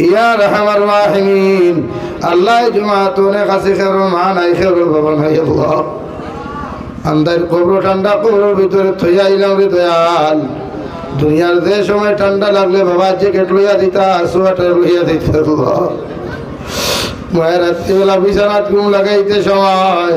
ইয়া জুমাতনে কাছে কবর, ঠান্ডা দুনিয়ার যে সময় ঠান্ডা লাগলে বাবা জ্যাকেট লইয়া দিতা লইয়া দিতে মায়ের রাত্রিবেলা বিছানাত লাগাইতে সময়।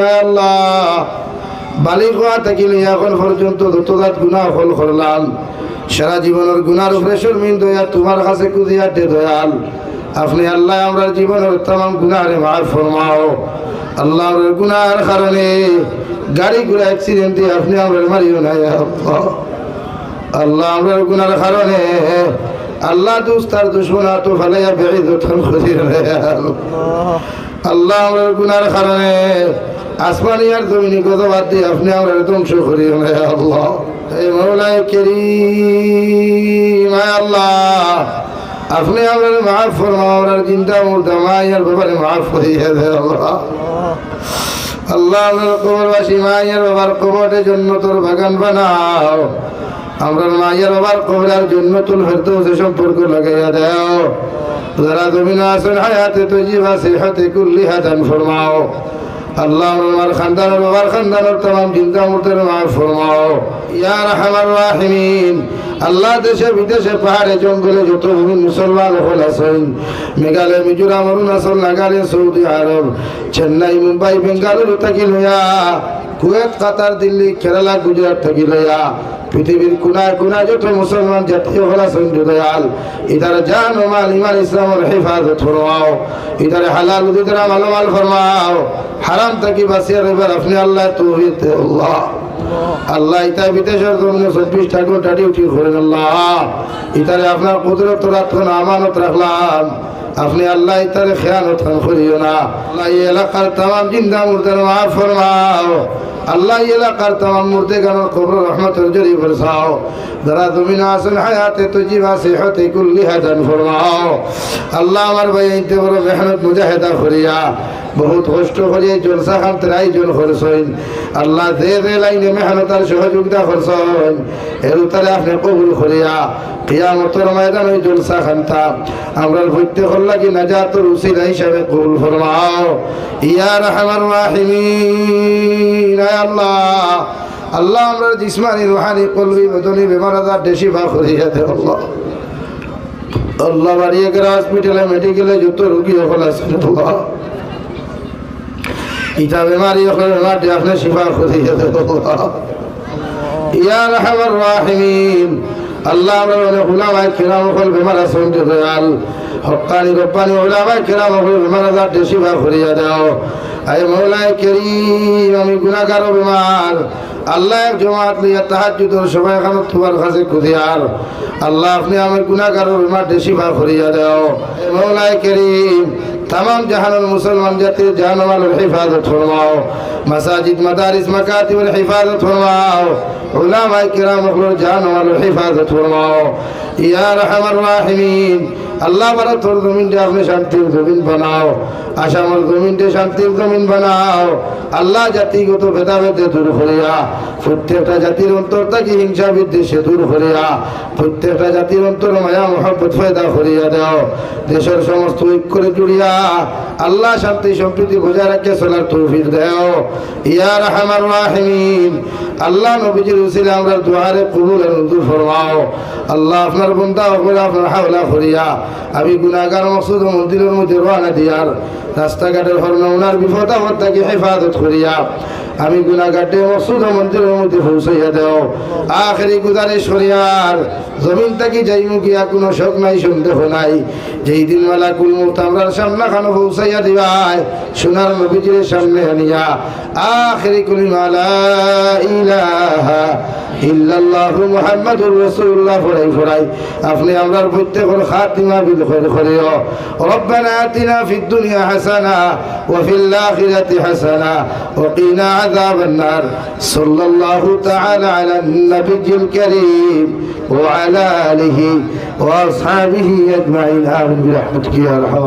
রাহিমিন আল্লাহ গুণা ফল করলাম সারা জীবনের গুনার উপরে শর্মিন দয়া, তোমার কাছে কুদিয়াতে দয়াল। আপনি আল্লাহ আমরা জীবনের তাম গুনারে মাফ ফরমাও। আল্লাহ আমার গুনার কারণে গাড়ি ঘোড়া অ্যাক্সিডেন্টে আপনি আমরা মারিও না আল্লাহ। আমরা গুনার কারণে আল্লাহ দুস্তার দুশ্মনা তো ফালাইয়া বেড়ে দোঠান করি আল্লাহ আমরা গুনার কারণে আসমানি আর জমিনি কত বাদ দিয়ে আপনি আমরা ধ্বংস করি আল্লাহ। আল্লাহ। আপনি আমরা মাফ ফরমাও চিন্তা মুর্দা মায়ের ব্যাপারে মাফ করিয়ে দে আল্লাহ। আল্লাহ কবরবাসী মায়ের বাবার কবরের জন্য তোর বাগান বানাও। আমরা মায়ের বাবার কবরের জন্য তুল ফেরতে সে সম্পর্ক লাগাইয়া দাও। যারা জমিন আসেন হায়াতে তো জীবা সে হাতে কুল্লি হাতান ফরমাও। আল্লাহ আমার খানদানের বাবার খানদানের তাম চিন্তা মুহূর্তের মার ফরমাও। ইয়া রহমান রাহিমিন। আল্লাহ দেশে, বিদেশে, পাহাড়ে, জঙ্গলে যত ভূমি মুসলমান হল আছেন, মেঘালয়, মিজোরাম, অরুণাচল, নাগাল্যান্ড, সৌদি আরব, চেন্নাই, মুম্বাই, বেঙ্গালুরু থাকি লইয়া কুয়েত, কাতার, দিল্লি, কেরালা, গুজরাট থাকি লইয়া পৃথিবীর কোনায় কোনায় যত মুসলমান জাতীয় হল আছেন দয়াল, ইধার জান ও মাল ইমান ইসলামের হেফাজত ফরমাও, ইধারে হালাল উদিতরা মালমাল ফরমাও, হারাম থাকি বাসিয়া রইবার আপনি আল্লাহ তৌহিদ আল্লাহ। আল্লাহ ইতা বিদেশের জন্য চব্বিশটা ঘণ্টা ডিউটি করেন আল্লাহ। ইতারে আপনার কুদরত রাখুন, আমানত রাখলাম। আপনি আল্লাহ তার খেয়াল উঠান করিও না। আল্লাহ এলাকার তাম জিন্দা মুর্দার মার ফরমাও। আল্লাহ এলাকার তাম মুর্দে গানোর কবর রহমতের জরি বরসাও যারা তুমি না আসেন হায়াতে তো জিবা সে হতে কুল্লি হাজান ফরমাও। আল্লাহ আমার ভাই এইতে বড় মেহনত মুজাহেদা করিয়া বহুত কষ্ট করিয়া জলসা খান আয়োজন করছেন। আল্লাহ দে দে লাইনে মেহনতার সহযোগিতা করছেন, এর উত্তরে আপনি কবুল করিয়া কিয়ামতের ময়দান ওই জলসা খানতা আমরা ভৈত্য করলা কি নাজাতুর উসিলা হিসাবে কবুল ফরমাও। ইয়া রহমান রাহিমিন আল্লাহ। আল্লাহ আমরা জিসমানি, রুহানি, কলবি, বদনি বেমার দেশি ভা করিয়া দে আল্লাহ। আল্লাহ বাড়িয়ে গেলে হসপিটালে মেডিকেলে যত রুগী হল আছে আল্লাহ। ইটা বেমারি হলে বেমারটি আপনি শিফা করিয়া দে আল্লাহ। ইয়া রহমান রাহিমিন। আল্লাহ উলামাই কিরাম হল বেমার আছেন দয়াল। হকানি রব্বানি উলামাই কিরাম হল বেমার আজার দেশি ভা করিয়া দাও। আই মৌলায় কেরিম, আমি গুণাগার বেমার। আল্লাহ এক জমাত লইয়া তাহার যুদ্ধর সময় এখন তোমার কাছে খুঁজিয়ার আল্লাহ আপনি আমার গুণাগারের দেশি সীমা করিয়া দেও। মৌলাই করিম তাম জাহানুল মুসলমান জাতির জাহানওয়ালের হেফাজত ফরমাও। মাসাজিদ, মাদারিস মাকাতিবের হেফাজত ফরমাও। উলামাই কিরাম হলোর জাহানওয়ালের হেফাজত ফরমাও। ইয়া রহমান রাহিমিন, আল্লাহ ভারতর জমিনটা আপনি শান্তির জমিন বানাও। আসামর জমিনটা শান্তির জমিন বানাও। আল্লাহ জাতিগত ভেদাভেদে দূর করিয়া প্রত্যেকটা জাতির অন্তর থেকে হিংসা বিদ্বেষে দূর করিয়া প্রত্যেকটা জাতির অন্তর মায়া মহব্বত ফয়দা করিয়া দাও। দেশের সমস্ত ঐক্যরে জুড়িয়া আল্লাহ শান্তি সম্প্রীতি বজায় রাখে চলার তৌফিক দেও। ইয়া রহমান রাহিমিন। আল্লাহ নবীজির উসিলে আমরা দুয়ারে কবুল নজুর ফরমাও। আল্লাহ আপনার বন্ধা করে আপনার হাওলা করিয়া, আমি গুনাগার মসুদ মন্দিরের মধ্যে রওনা দিয়ার রাস্তাঘাটের হরণ ওনার বিপদ তাকে হেফাজত করিয়া আমি গুনাগাটে মসুদ মন্দিরের মধ্যে পৌঁছাইয়া দেও। আখেরি গুজারে সরিয়ার জমিন থাকি যাইমু গিয়া কোনো শোক নাই, সন্দেহ নাই। যেই দিন মেলা কুল মুহূর্ত আমরা সামনা খানো পৌঁছাইয়া দিবাই সোনার নবীজির সামনে আনিয়া, আখেরি কুলিমা লা ইলাহা ইল্লাল্লাহু মুহাম্মাদুর রাসূলুল্লাহ ফরাই ফরাই আপনি আমরার প্রত্যেকের খাতিমা বিল খৈর করিও। রব্বানা আতিনা ফিদ দুনিয়া হাসানা ওয়া ফিল আখিরাতি হাসানা ওয়া কিনা عذاب النار. صلى الله تعالى على النبي الكريم وعلى آله وأصحابه أجمعين. آمين برحمتك يا أرحم